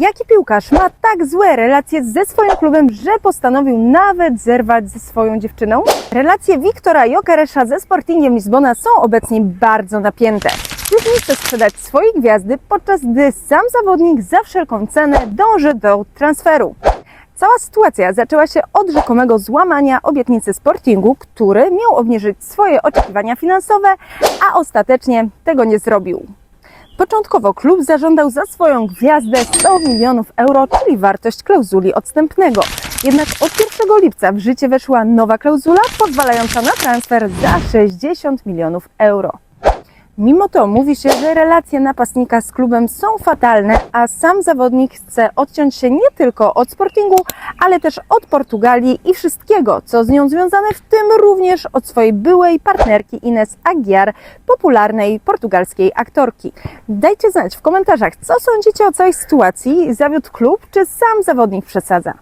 Jaki piłkarz ma tak złe relacje ze swoim klubem, że postanowił nawet zerwać ze swoją dziewczyną? Relacje Wiktora Jokeresza ze Sportingiem Lizbona są obecnie bardzo napięte. Klub nie chce sprzedać swojej gwiazdy, podczas gdy sam zawodnik za wszelką cenę dąży do transferu. Cała sytuacja zaczęła się od rzekomego złamania obietnicy Sportingu, który miał obniżyć swoje oczekiwania finansowe, a ostatecznie tego nie zrobił. Początkowo klub zażądał za swoją gwiazdę 100 milionów euro, czyli wartość klauzuli odstępnego. Jednak od 1 lipca w życie weszła nowa klauzula pozwalająca na transfer za 60 milionów euro. Mimo to mówi się, że relacje napastnika z klubem są fatalne, a sam zawodnik chce odciąć się nie tylko od Sportingu, ale też od Portugalii i wszystkiego, co z nią związane, w tym również od swojej byłej partnerki Ines Aguiar, popularnej portugalskiej aktorki. Dajcie znać w komentarzach, co sądzicie o całej sytuacji, zawiódł klub, czy sam zawodnik przesadza.